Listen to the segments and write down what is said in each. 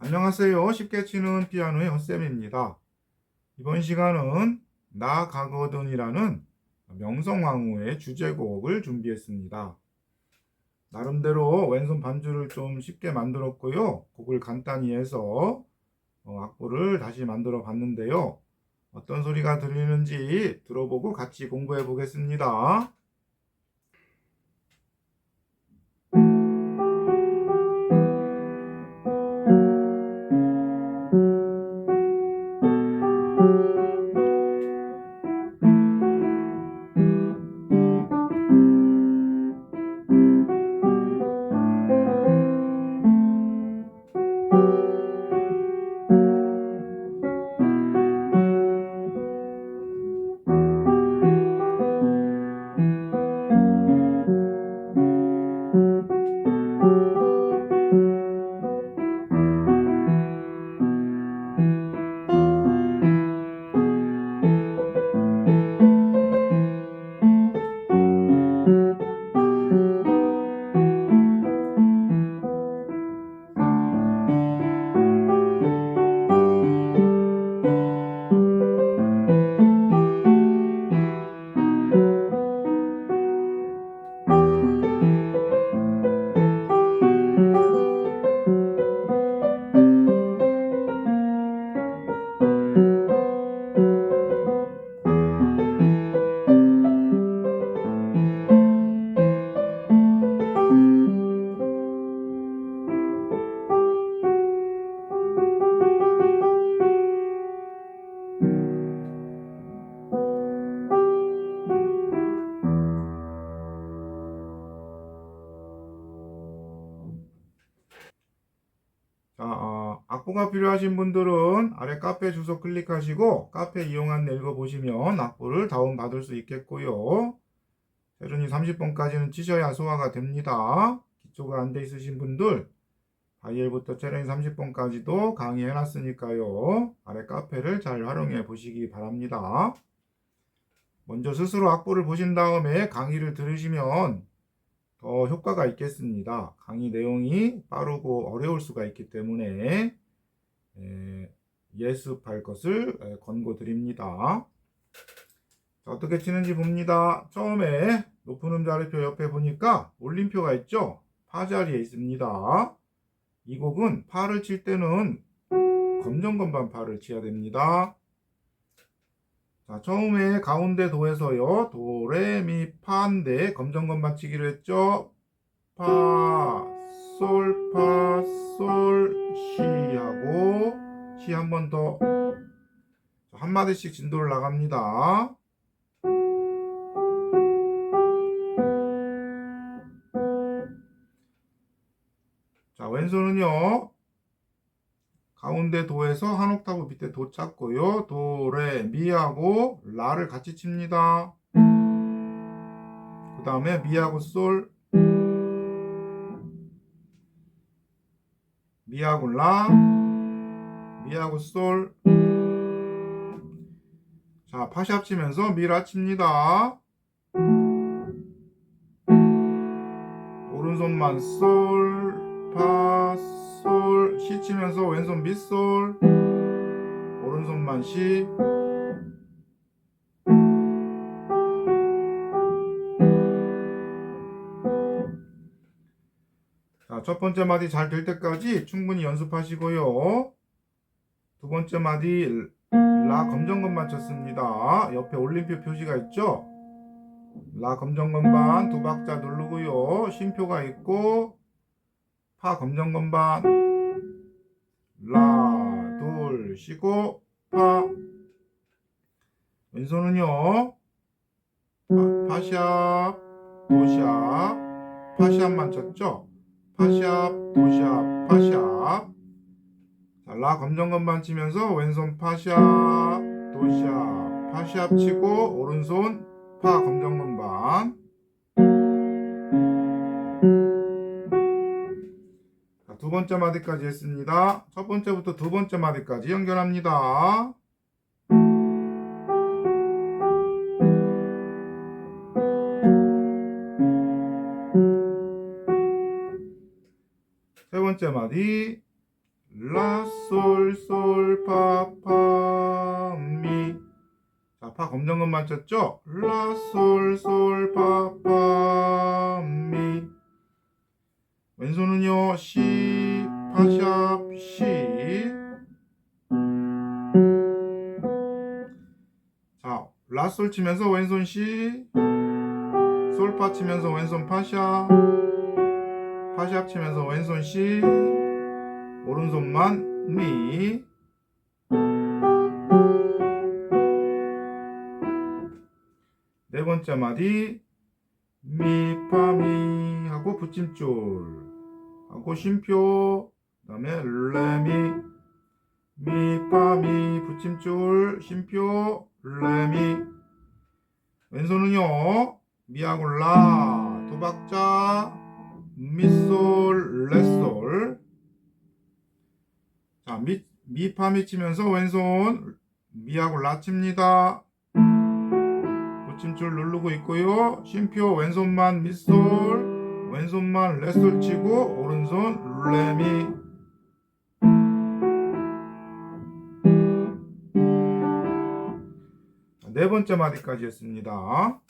안녕하세요. 쉽게 치는 피아노의 헛쌤입니다. 이번 시간은 나 가거든이라는 명성황후의 주제곡을 준비했습니다. 나름대로 왼손 반주를 좀 쉽게 만들었고요. 곡을 간단히 해서 어, 악보를 다시 만들어 봤는데요. 어떤 소리가 들리는지 들어보고 같이 공부해 보겠습니다. 악보가 필요하신 분들은 아래 카페 주소 클릭하시고 카페 이용 안내 읽어보시면 악보를 다운받을 수 있겠고요. 세륜이 30번까지는 치셔야 소화가 됩니다. 기초가 안 돼 있으신 분들 바이엘부터 체run이 30번까지도 강의해 놨으니까요. 아래 카페를 잘 활용해 보시기 바랍니다. 먼저 스스로 악보를 보신 다음에 강의를 들으시면 더 효과가 있겠습니다. 강의 내용이 빠르고 어려울 수가 있기 때문에 에, 예습할 것을 에, 권고드립니다. 자, 어떻게 치는지 봅니다. 처음에 높은 음자리표 옆에 보니까 올림표가 있죠? 파 자리에 있습니다. 이 곡은 파를 칠 때는 검정건반 파를 치야 됩니다. 자, 처음에 가운데 도에서요. 도, 레, 미, 파인데 검정건반 치기로 했죠. 파, 솔, 파, 솔, 시 하고 시 한 번 더. 한 마디씩 진도를 나갑니다. 자, 왼손은요. 가운데 도에서 한 옥타브 밑에 도 찾고요. 도, 레, 미하고 라를 같이 칩니다. 그 다음에 미하고 솔, 미하고 라, 미하고 솔. 자, 파샵 치면서 미라 칩니다. 오른손만 솔, 파, 솔, 시 치면서 왼손 밑솔, 오른손만 시. 자, 첫 번째 마디 잘 될 때까지 충분히 연습하시고요. 두 번째 마디 라 검정건반 쳤습니다. 옆에 올림표 표시가 있죠? 라 검정건반 두 박자 누르고요. 쉼표가 있고 파 검정건반 라, 둘, 쉬고 파 왼손은요 파, 파샵, 도샵 파샵만 쳤죠 파샵, 도샵, 파샵 자, 라 검정건반 치면서 왼손 파샵, 도샵, 파샵 치고 오른손 파 검정건반 자, 두 번째 마디까지 했습니다. 첫 번째부터 두 번째 마디까지 연결합니다. 번째 마디 라솔솔파파미. 자, 파 검정근만 쳤죠? 라솔솔파파미. 왼손은요 시 파샵 시. 자, 라솔 치면서 왼손 시 솔파 치면서 왼손 파샵 파샵 치면서 왼손 시 오른손만 미. 네 번째 마디 미파미 하고 붙임줄 하고 쉼표 그 다음에 레미. 미파미 붙임줄 쉼표 레미. 왼손은요 미하고 라 두 박자 미솔 레솔. 자 미, 미파 미 치면서 왼손 미하고 라 칩니다. 붙임줄 누르고 있고요. 쉼표 왼손만 미솔 왼손만 레솔 치고 오른손 레미. 자, 네 번째 마디까지 했습니다.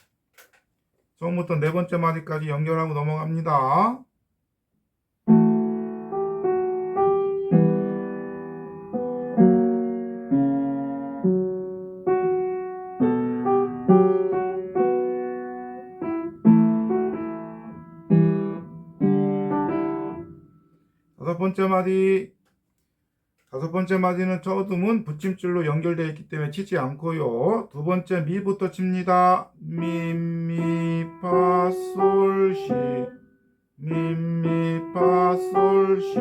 처음부터 네 번째 마디까지 연결하고 넘어갑니다. 다섯 번째 마디 다섯 번째 마디는 저음은 붙임줄로 연결되어 있기 때문에 치지 않고요. 두 번째 미부터 칩니다. 미, 미, 파, 솔, 시. 미, 미, 파, 솔, 시.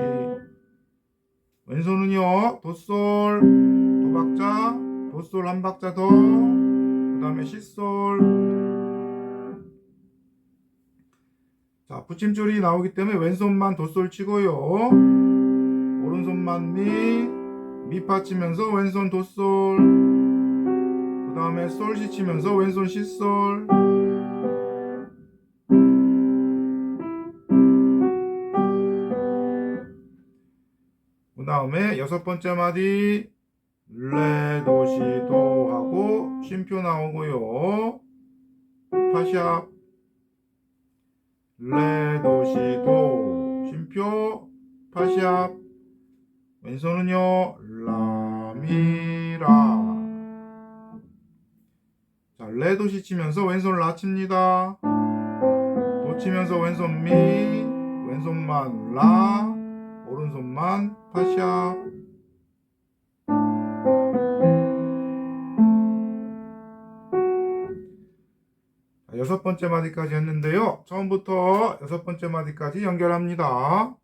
왼손은요. 도솔 두 박자, 도솔 한 박자 더. 그 다음에 시솔. 자, 붙임줄이 나오기 때문에 왼손만 도솔 치고요. 오른손만 미, 미파 치면서 왼손 도솔, 그 다음에 솔시 치면서 왼손 시솔, 그 다음에 여섯 번째 마디, 레, 도, 시, 도 하고 쉼표 나오고요. 파샵, 레, 도, 시, 도, 쉼표, 파샵, 왼손은요 라미라. 자 레도시 치면서 왼손 라 칩니다. 도 치면서 왼손 미 왼손만 라 오른손만 자, 여섯 번째 마디까지 했는데요. 처음부터 여섯 번째 마디까지 연결합니다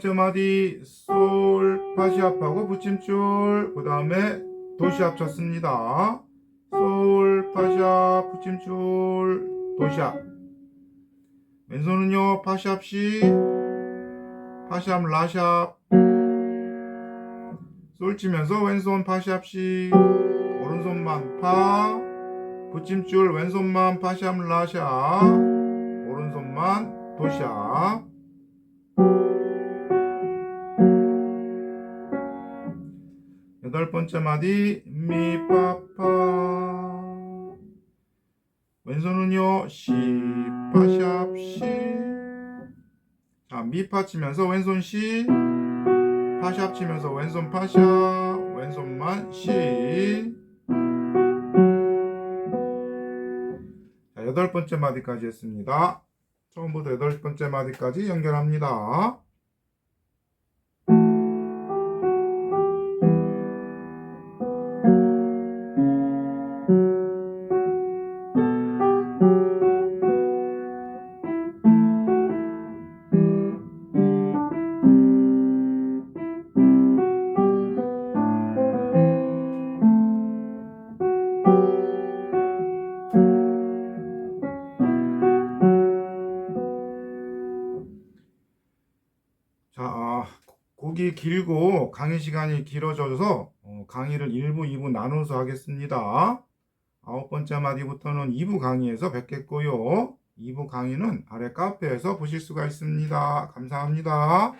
일곱 번째 마디 솔 파시압하고 붙임줄 그 다음에 도시압 쳤습니다. 솔 파시압 붙임줄 도시압 왼손은요 파시압 시 파시압 라샵 솔 치면서 왼손 파시압 시 오른손만 파 붙임줄 왼손만 파시압 라샵 오른손만 도시압 여덟 번째 마디 미파파 왼손은요 시파샵 시. 자 미파 치면서 왼손 시 파샵 치면서 왼손 파샵 왼손만 시. 자 여덟 번째 마디까지 했습니다. 처음부터 여덟 번째 마디까지 연결합니다. 자, 아, 곡이 길고 강의 시간이 길어져서 어, 강의를 1부, 2부 나눠서 하겠습니다. 아홉 번째 마디부터는 2부 강의에서 뵙겠고요. 2부 강의는 아래 카페에서 보실 수가 있습니다. 감사합니다.